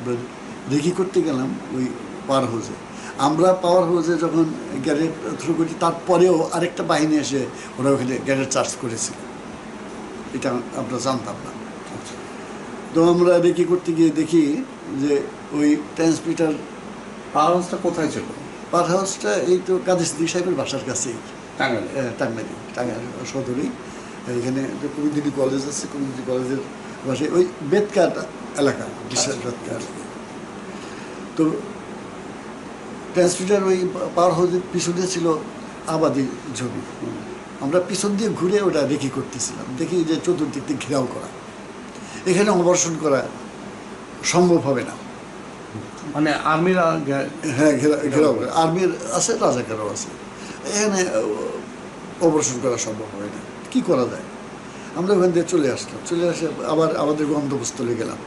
আমরা রেকি করতে গেলাম ওই পাওয়ার হাউসে আমরা পাওয়ার হাউসে যখন গ্যারেট থ্রু করি তারপরেও আরেকটা বাহিনী এসে ওরা ওখানে গ্যারেট চার্জ করেছিল। এটা আমরা জানতাম না। তো আমরা রেকি করতে গিয়ে দেখি যে ওই ট্রান্সমিটার পাওয়ার হাউসটা কোথায় ছিল? পাওয়ার হাউসটা এই তো কাদের সাহেবের বাসার কাছেই। টাঙ্গাইলে। টাঙ্গাইলে টাঙ্গাইল সদরেই। এখানে কবিদিনী কলেজ আছে কবিদিনী কলেজের পাশে। ওই বেদকাট এলাকা বিশাল বেদকাট তো ট্রান্সমিটার ওই পাওয়ার হাউসের পিছনে ছিল আবাদি জমি। আমরা পিছন দিয়ে ঘুরে ওটা রেখি করতেছিলাম দেখি যে চতুর্দিক দিয়ে ঘেরাও করা। এখানে অবর্ষণ করা সম্ভব হবে না। মানে আর্মিরা হ্যাঁ ঘেরা ঘেরাও করে। আর্মির আছে রাজাকারও আছে। এখানে অপারেশন করা সম্ভব হয় না। কী করা যায়? আমরা ওখান দিয়ে চলে আসলাম। চলে আসে আবার আমাদের গন্তব্যস্থলে গেলাম।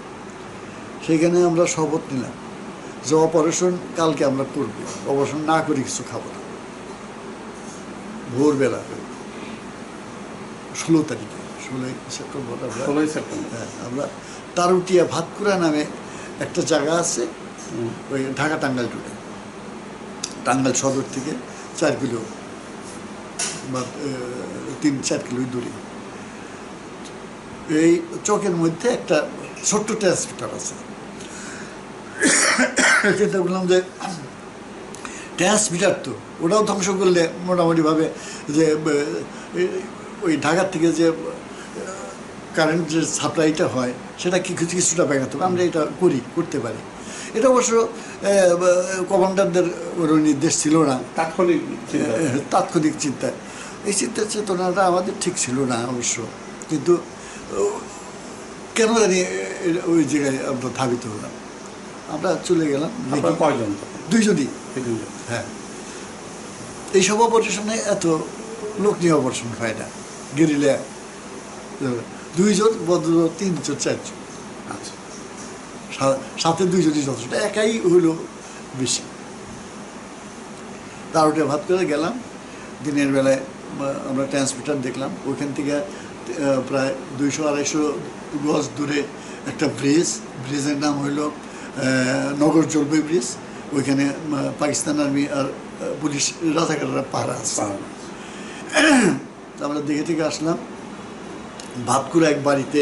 সেখানে আমরা শপথ নিলাম যে অপারেশন কালকে আমরা করব। অপারেশন না করে কিছু খাব না। ভোরবেলা ষোলো তারিখে ষোলোই সেপ্টেম্বর ষোলোই সেপ্টেম্বর। হ্যাঁ, আমরা তারুটিয়া ভাতকুড়া নামে একটা জায়গা আছে ওই ঢাকা টাঙ্গাইল রুটে টাঙ্গাইল সদর থেকে চার কিলো বা তিন চার কিলো দূরে। এই চকের মধ্যে একটা ছোট্ট ট্রান্সমিটার আছে। চিন্তা করলাম যে ট্রান্সমিটার তো ওটাও ধ্বংস করলে মোটামুটিভাবে যে ওই ঢাকার থেকে যে কারেন্ট যে সাপ্লাইটা হয় সেটা কি কিছু কিছুটা ব্যাঘাত হবে। আমরা এটা করি করতে পারি। এটা অবশ্য কমান্ডারদের ওর নির্দেশ ছিল না। তাৎক্ষণিক তাৎক্ষণিক চিন্তা এই চিন্তার চেতনাটা আমাদের ঠিক ছিল না অবশ্য। কিন্তু কেন জানি ওই জায়গায় আমরা ধাবিত হলাম। আমরা চলে গেলাম কয়জন? দুইজনই। এই দুইজন। হ্যাঁ। এইসব অপারেশনে এত লোক নিয়ে অপারেশন হয় না। গেরিলা দুইজন বদ্র তিনজন চারজন। আচ্ছা। সাথে দুইজনই যথেষ্ট। একাই হইল বেশি। তার তারোটে ভাত করে গেলাম। দিনের বেলায় আমরা ট্রান্সমিটার দেখলাম। ওইখান থেকে প্রায় দুইশো আড়াইশো গজ দূরে একটা ব্রিজ ব্রিজের নাম হইল নগর জলপাই ব্রিজ ওইখানে পাকিস্তান আর্মি আর পুলিশ রাজাকাররা পাহারা আছে। আমরা দেখে থেকে আসলাম ভাতকুড়া এক বাড়িতে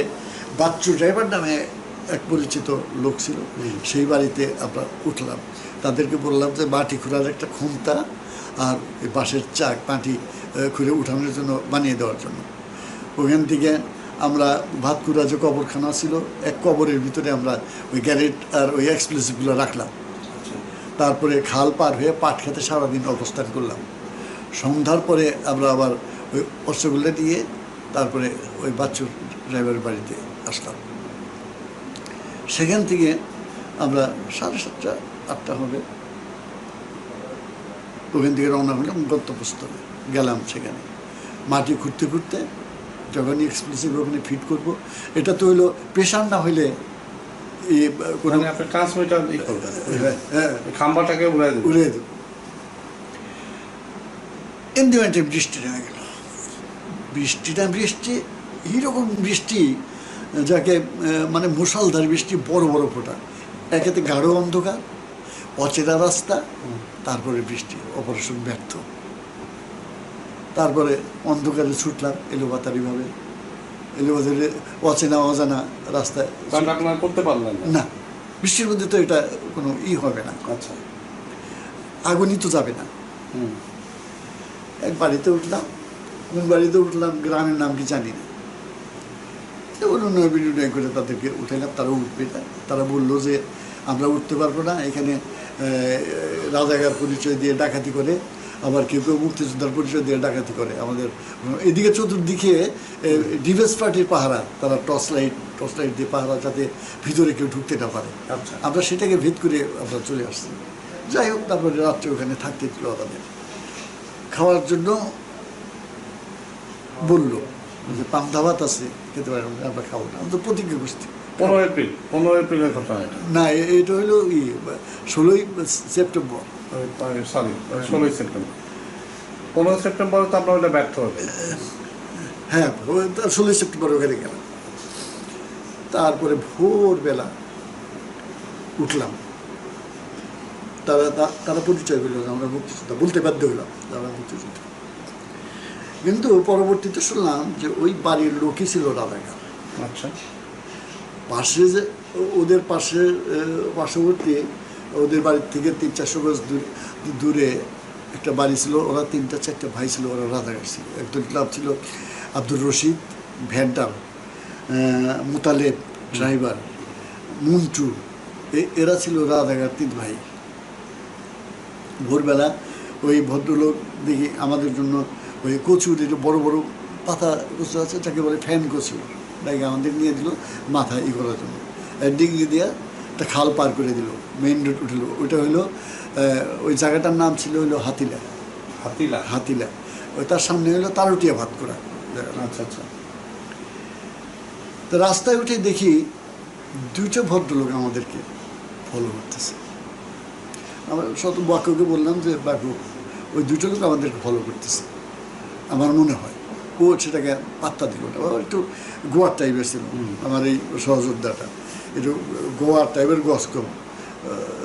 বাচ্চু ড্রাইভার নামে এক পরিচিত লোক ছিল সেই বাড়িতে আমরা উঠলাম তাদেরকে বললাম যে মাটি খুঁড়ার একটা খুমতা আর বাঁশের চাক মাটি খুঁড়ে উঠানোর জন্য বানিয়ে দেওয়ার জন্য ওখান থেকে আমরা ভাতকুড়া যে কবরখানা ছিল, এক কবরের ভিতরে আমরা ওই গ্যারেট আর ওই এক্সপ্লেসিভগুলো রাখলাম। তারপরে খাল পার হয়ে পাট খেতে সারাদিন অবস্থান করলাম। সন্ধ্যার পরে আমরা আবার ওই অস্ত্রগুলো দিয়ে তারপরে ওই বাচ্চুর ড্রাইভারের বাড়িতে আসলাম। সেখান থেকে আমরা সাড়ে সাতটা, আটটা হবে। ওখান থেকে রওনা হলাম গন্তব্যস্থলে। গেলাম সেখানে। মাটি খুঁড়তে খুঁড়তে যখনই এক্সপ্রেসিভ ওখানে ফিট করব এটা তো হইল প্রেশার না হইলে কোনো মানে ট্রান্সমিটার হ্যাঁ, হ্যাঁ ওই খাম্বাটাকে দেব। এমনিমেন্টে বৃষ্টি নেমে গেল। বৃষ্টিটা বৃষ্টি এইরকম বৃষ্টি যাকে মানে মুষালধার বৃষ্টি বড় বড় ফোঁটা। একেতে গাঢ় অন্ধকার অচেনা রাস্তা তারপরে বৃষ্টি অপারেশন ব্যর্থ। তারপরে অন্ধকারে ছুটলাম এলোবাতারিভাবে এলোবাতারি অচেনা অজানা রাস্তায় করতে পারলেন না? বৃষ্টির মধ্যে তো এটা কোনো ই হবে না। আচ্ছা। আগুনই তো যাবে না। এক বাড়িতে উঠলাম কোন বাড়িতে উঠলাম গ্রামের নাম কি জানি না। তো অনুনয় বিনয় করে তাদেরকে উঠাইলাম তারা উঠবে। না তারা বলল যে আমরা উঠতে পারব না। এখানে আহ, রাজাকার পরিচয় দিয়ে ডাকাতি করে আবার কেউ কেউ মুক্তিযোদ্ধার পরিচয় দিয়ে ডাকাতি করে। আমাদের এদিকে চতুর্দিকে ডিফেন্স পার্টির পাহারা তারা টর্চ লাইট টর্চ লাইট দিয়ে পাহারা যাতে ভিতরে কেউ ঢুকতে না পারে। আচ্ছা। আমরা সেটাকে ভেদ করে আমরা চলে আসছি। যাই হোক তারপরে রাত্রে ওখানে থাকতে দিল আমাদের। খাওয়ার জন্য বলল যে পান্তা ভাত আছে খেতে পারেন আমরা খাব না। আমরা তো প্রতিজ্ঞা করছি। পনেরো এপ্রিল পনেরো এপ্রিলের ঘটনা না এটা হলো ষোলোই সেপ্টেম্বর। সরি ষোলোই সেপ্টেম্বর। পনেরো সেপ্টেম্বর তো আপনার ওটা ব্যর্থ হবে হ্যাঁ ষোলোই সেপ্টেম্বর ওখানে গেলাম। তারপরে ভোরবেলা উঠলাম। তারা তা- তারা পরিচয় যে আমরা মুক্তিযোদ্ধা বলতে বাধ্য হলাম তারা মুক্তিযোদ্ধা। কিন্তু পরবর্তীতে শুনলাম যে ওই বাড়ির লোকই ছিল রাধাকার আচ্ছা। পাশে যে ওদের পাশে পার্শ্ববর্তী ওদের বাড়ির থেকে তিন, চারশো গজ দূর- একটা বাড়ি ছিল, ওরা তিনটা, চারটা ভাই ছিল, ওরা রাধাঘাট ছিল। একজন ক্লাব ছিল আব্দুর রশিদ ভ্যান্টার মুতালেব ড্রাইভার, মুন্টু এরা ছিল রাধাঘাট তিন ভাই। ভোরবেলা ওই ভদ্রলোক দেখি আমাদের জন্য ওই কচুর যে বড় বড় পাতা কচু আছে, যাকে বলে ফ্যান কচু তাকে আমাদের নিয়ে দিল মাথায় ই করার জন্য। ডিঙ্গি দিয়ে একটা খাল পার করে দিল মেইন রোড উঠল। ওইটা হলো ওই জায়গাটার নাম ছিল হলো হাতিলা। হাতিলা? হাতিলা। ওই তার সামনে হলো তারুটিয়া ভাত করা। আচ্ছা আচ্ছা। তো রাস্তায় উঠে দেখি দুটো ভদ্রলোক আমাদেরকে ফলো করতেছে। আমার শত বাক্যকে বললাম যে বাক্য ওই দুটো লোক আমাদেরকে ফলো করতেছে। আমার মনে হয়। ও সেটাকে পাত্তা দিল না। একটু গোয়ার টাইপের ছিল আমার এই সহযোদ্ধাটা। একটু গোয়ার টাইপের গস কম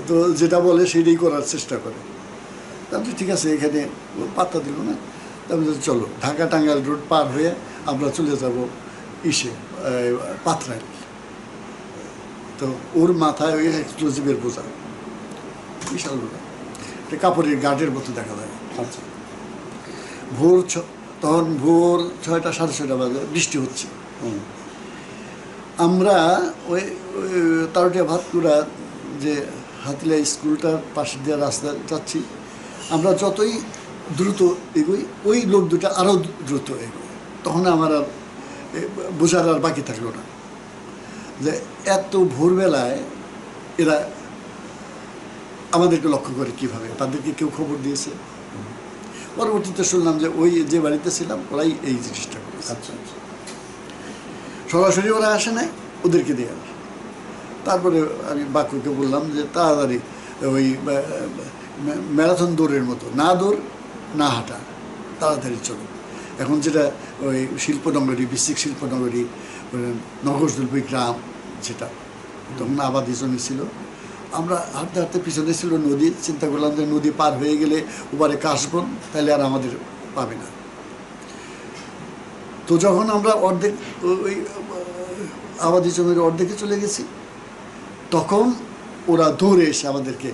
তো যেটা বলে সেটাই করার চেষ্টা করে। তারপরে ঠিক আছে, এখানে পাত্তা দিল না। তারপরে চলো, ঢাকা টাঙ্গাইল রোড পার হয়ে আমরা চলে যাব ইসে পাথরাইল তো ওর মাথায় ওই এক্সপ্লোসিভের বোঝা। বিশাল বোঝা। কাপড়ের গার্ডের মতো দেখা যায়। আচ্ছা। ভোর ছ, তখন ভোর ছয়টা, সাড়ে ছয়টা বাজে, বৃষ্টি হচ্ছে। হুম। আমরা ওই তারটিয়া ভাতকুড়া যে হাতিলা স্কুলটার পাশে দিয়ে রাস্তা যাচ্ছি, আমরা যতই দ্রুত এগোই, ওই লোক দুটো আরও দ্রুত এগোয়। তখন আমার আর বোঝার আর বাকি থাকল না। যে এত ভোরবেলায় এরা আমাদেরকে লক্ষ্য করে কীভাবে, তাদেরকে কেউ খবর দিয়েছে? পরবর্তীতে শুনলাম যে ওই যে বাড়িতে ছিলাম, ওরাই এই জিনিসটা করেছে। আচ্ছা আচ্ছা। সরাসরি ওরা আসে নাই, ওদেরকে দিয়ে আসে। তারপরে আমি বাক্যকে বললাম যে তাড়াতাড়ি ওই ম্যারাথন দৌড়ের মতো, না দৌড়, না হাঁটা, তাড়াতাড়ি চলো। এখন যেটা ওই শিল্পনগরী, বিশ্বিক শিল্পনগরী, ওই নগরদুলপি গ্রাম, যেটা তখন আবাদি জমি ছিল। আমরা হাঁটতে হাঁটতে পিছনে ছিল নদী, চিন্তা করলাম যে নদী পার হয়ে গেলে ওপারে কাশবন, তাহলে আর আমাদের পাবে না। তো যখন আমরা অর্ধেক ওই আবাদি জমির অর্ধেকে চলে গেছি তখন ওরা দৌড়ে এসে আমাদেরকে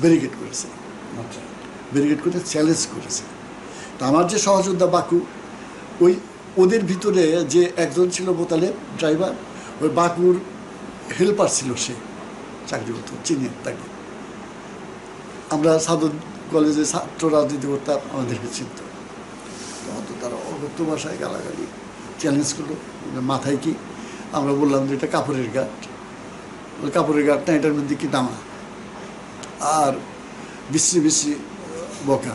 ব্যারিকেড করেছে। আচ্ছা। ব্যারিকেড করে চ্যালেঞ্জ করেছে। তা আমার যে সহযোদ্ধা বাকু ওই ওদের ভিতরে যে একজন ছিল বোতালে ড্রাইভার ওই বাকুর হেল্পার ছিল সে চাকরি করতো চিনি তাকে। আমরা সাধন কলেজে ছাত্র রাজনীতি করতাম আমাদেরকে চিনত। অগত্য ভাষায় গালাগালি চ্যালেঞ্জ করল। মাথায় কি? আমরা বললাম যে, এটা কাপড়ের গাঠ কাপড়ের গাঠ না, এটার মধ্যে কি দামা আর বিশ্রী বিশ্রী, বকা।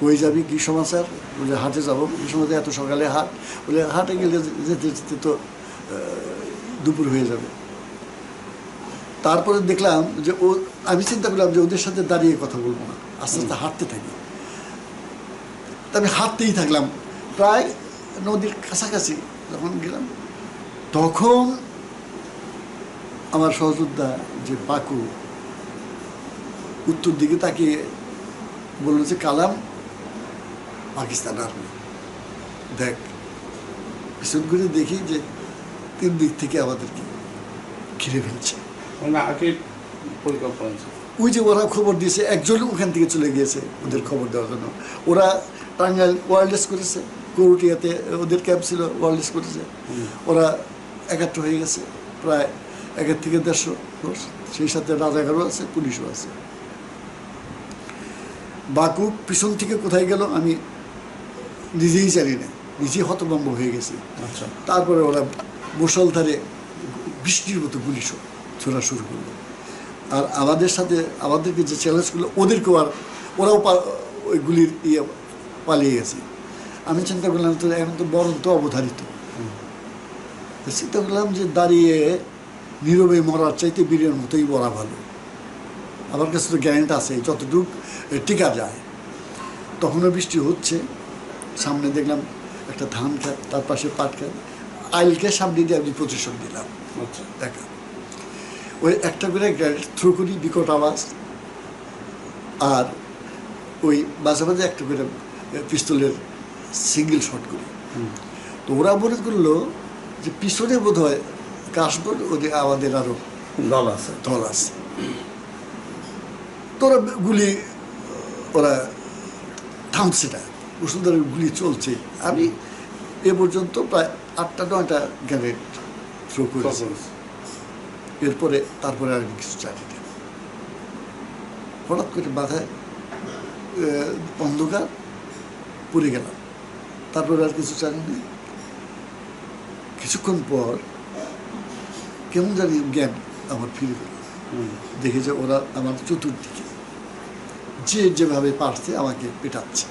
কই যাবি? কী সমাচার? বলে হাটে যাব। কি সময় এত সকালে হাট? বলে হাটে গেলে যেতে যেতে তো দুপুর হয়ে যাবে। তারপরে দেখলাম যে, ও, আমি চিন্তা করলাম যে, ওদের সাথে দাঁড়িয়ে কথা বলব না। আস্তে আস্তে হাঁটতে থাকি। তা আমি হাঁটতেই থাকলাম। প্রায় নদীর কাছাকাছি যখন গেলাম তখন আমার সহযোদ্ধা যে বাকু উত্তর দিকে তাকিয়ে বলল যে কালাম পাকিস্তান আর্মি দেখ পিছন করে দেখি যে তিন দিক থেকে আমাদেরকে ঘিরে ফেলছে। মানে ওই যে ওরা খবর দিয়েছে একজন ওখান থেকে চলে গিয়েছে ওদের খবর দেওয়ার জন্য। ওরা টাঙ্গাইল ওয়ারলেস করেছে। করুটিয়াতে ওদের ক্যাম্প ছিল ওয়ারলেস করেছে ওরা একাত্র হয়ে গেছে প্রায় একের থেকে দেড়শো। সেই সাথে রাজাগারও আছে পুলিশও আছে। বাকু পিছন থেকে কোথায় গেল আমি নিজেই জানি না। নিজেই হতভম্ব হয়ে গেছি। আচ্ছা। তারপরে ওরা মুসলধারে বৃষ্টির মতো গুলি ছো- ছোড়া শুরু করল। আর আমাদের সাথে আমাদেরকে যে চ্যালেঞ্জ করল ওদেরকেও আর ওরাও ওই গুলির ইয়ে পালিয়ে গেছে। আমি চিন্তা করলাম তো এখন তো বরন্ত অবধারিত। চিন্তা করলাম যে দাঁড়িয়ে নীরবে মরার চাইতে বীরের মতোই মরা ভালো। আমার কাছে তো গ্যারেন্ট আছে যতটুকু টিকা যায়। তখনও বৃষ্টি হচ্ছে সামনে দেখলাম একটা ধান খেত তার পাশে পাট খেত আইলকে সামনে দিয়ে আমি পজিশন দিলাম আচ্ছা। দেখা। ওই একটা করে গ্রেনেড থ্রো করি বিকট আওয়াজ আর ওই মাঝে মাঝে একটা করে পিস্তলের সিঙ্গেল শট করি। তো ওরা মনে করল যে পিছনে বোধ হয় কাশবন ওদের আমাদের আরও দল আছে দল আছে। তো ওরা গুলি ওরা থামছে না। বসুন্ধরা গুলি চলছে। আমি এ পর্যন্ত প্রায় আটটা নয়টা গ্যানেট থ্রো করেছি। এরপরে তারপরে আর কিছু জানি না। হঠাৎ করে মাথায় অন্ধকার পড়ে গেলাম। তারপরে আর কিছু জানি না কিছুক্ষণ পর কেমন জানি জ্ঞান আমার ফিরে গেল। দেখে যে ওরা আমার চতুর্দিকে যে যেভাবে পারছে আমাকে পেটাচ্ছে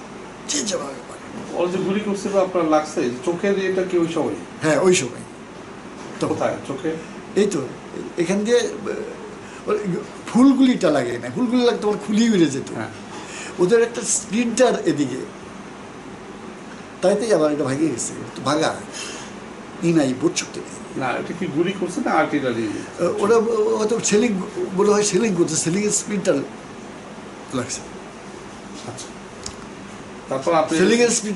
যে যেভাবে পারে। ওর যে গুলি করছিল আপনার লাগছে চোখের এটা কি ওই সময়? হ্যাঁ ওই সময়। তো কোথায়? চোখে? এই তো এখান দিয়ে ফুলগুলিটা লাগে না ফুলগুলি লাগতো আমার খুলি বেড়ে যেত। হ্যাঁ। ওদের একটা স্প্রিন্টার এদিকে তাইতেই আবার এটা ভাঙে গেছে তো ভাঙা ই নাই বোধ শক্তি নেই না এটা কি গুলি করছে না আর্টিলারি আহ, ওরা হয়তো সেলিং বলে হয় সেলিং করছে লাগছে আচ্ছা তারপর আপনি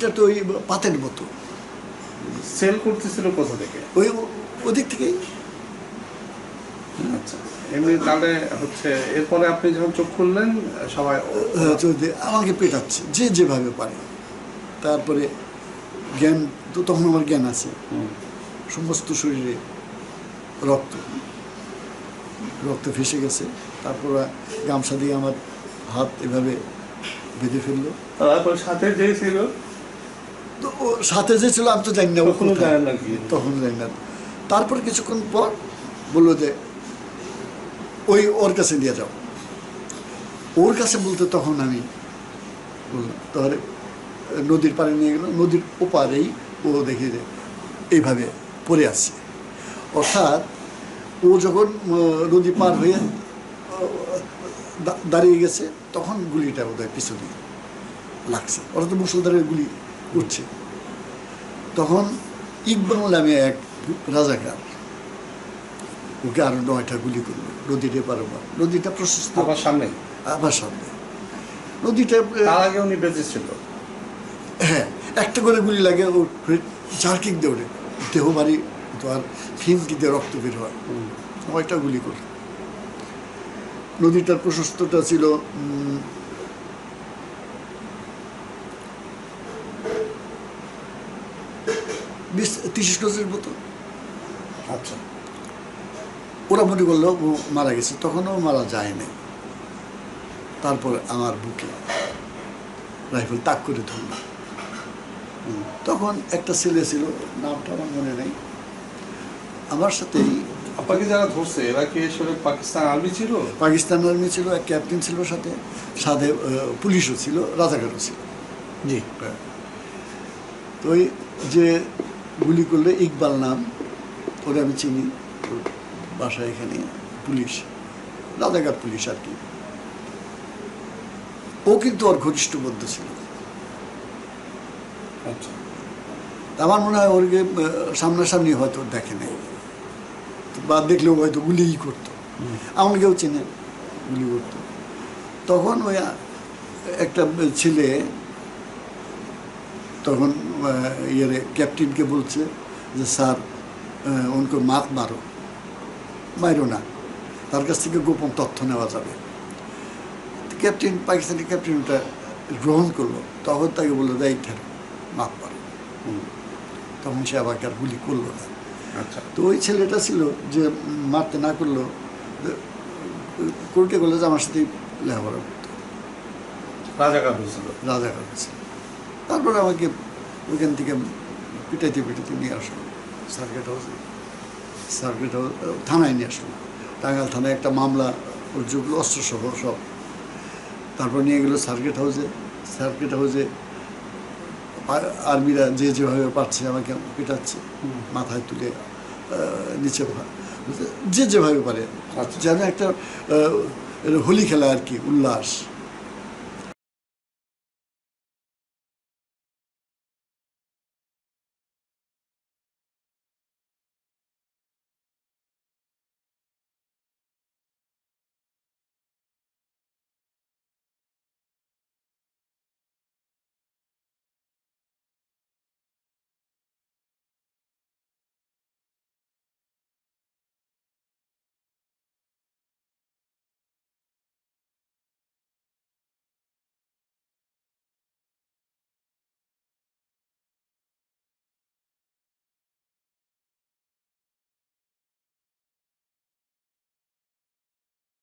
তো ওই পাতের মতো সেল করতেছিল কোথা থেকে ওই ওদিক থেকেই আচ্ছা এমনি তাহলে হচ্ছে এরপরে আপনি যখন চোখ খুললেন সবাই আমাকে পেটাচ্ছে যে যেভাবে পারে তারপরে জ্ঞান তো তখন আমার জ্ঞান আছে। সমস্ত শরীরে রক্ত। রক্ত ফেসে গেছে। তারপর গামছা দিয়ে আমার হাত এভাবে বেঁধে ফেলল। তারপর সাথে যে ছিল? তো সাথে যে ছিল আমি তো জানি না ও তখনও না তখন জানি না। তারপর কিছুক্ষণ পর বলল যে ওই ওর কাছে নিয়ে যাও। ওর কাছে বলতে তখন আমি বললাম তাহলে নদীর পাড়ে নিয়ে গেল নদীর ওপারেই ও দেখি যে এইভাবে পড়ে আছে। অর্থাৎ ও যখন নদী পার হয়ে দাঁড়িয়ে গেছে তখন গুলিটা বোধহয় পিছনে লাগছে। অর্থাৎ মুসলধারের গুলি উঠছে। তখন ইকবাল নামে এক রাজাকার ওকে আরও নয়টা গুলি করল নদীর এপার ওপার নদীটা প্রশস্ত। আবার সামনে? আবার সামনে। নদীটা তার আগে উনি বেঁচে ছিল। হ্যাঁ একটা করে গুলি লাগে ও দিয়ে ওঠে। দেহ বাড়ি তো আর ফিনকি দিয়ে রক্ত বের হয়। নয়টা গুলি করে। নদীটার প্রশস্তটা ছিল বিশ তিরিশ গজের মতো। আচ্ছা। ওরা মনে করল ও মারা গেছে তখনও মারা যায় নাই তারপর আমার বুকে রাইফেল তাক করে ধরল। হুম, তখন একটা ছেলে ছিল নামটা আমার মনে নেই। আমার সাথেই আপনাকে যারা ধরছে এরা কি আসলে পাকিস্তান আর্মি ছিল? পাকিস্তান আর্মি ছিল এক ক্যাপ্টেন ছিল সাথে সাথে পুলিশও ছিল রাজাকারও ছিল। জি। হ্যাঁ। তো ওই যে গুলি করলে ইকবাল নাম ওরে আমি চিনি বাসা এখানে পুলিশ রাজাকার পুলিশ আর কি। ও কিন্তু ওর ঘনিষ্ঠ বন্ধু ছিল। আচ্ছা। আমার মনে হয় ওরকে সামনাসামনি হয়তো দেখে নাই বা দেখলেও হয়তো গুলিই করতো। আমাকেও চেনে গুলি করতো। তখন ওই একটা ছেলে তখন ইয়ে ক্যাপ্টেনকে বলছে যে স্যার উনকে মাত মারো। মারো না। তার কাছ থেকে গোপন তথ্য নেওয়া যাবে। ক্যাপ্টেন পাকিস্তানি ক্যাপ্টেন ওটা গ্রহণ করল। তখন তাকে বলল দেয় মাত মারো হুম, তখন সে আবার আর গুলি করল না। আচ্ছা। তো ওই ছেলেটা ছিল যে মারতে না করল কোর্টে করলে যে আমার সাথে লেখাপড়া করতো। রাজাকার হয়েছিল রাজা কাছে তারপরে আমাকে ওইখান থেকে পিটাইতে পিটাইতে নিয়ে আসলো। সার্কিট হাউসে। সার্কিট হাউস থানায় নিয়ে আসলো। টাঙ্গাল থানায় একটা মামলা ওর যেগুলো অস্ত্রসহ সব। তারপর নিয়ে গেলো সার্কিট হাউসে। সার্কিট হাউসে আ- আর্মিরা যে যেভাবে পারছে আমাকে পেটাচ্ছে মাথায় তুলে নিচে যে যেভাবে পারে। আচ্ছা। যেন একটা হোলি খেলা আর কি উল্লাস।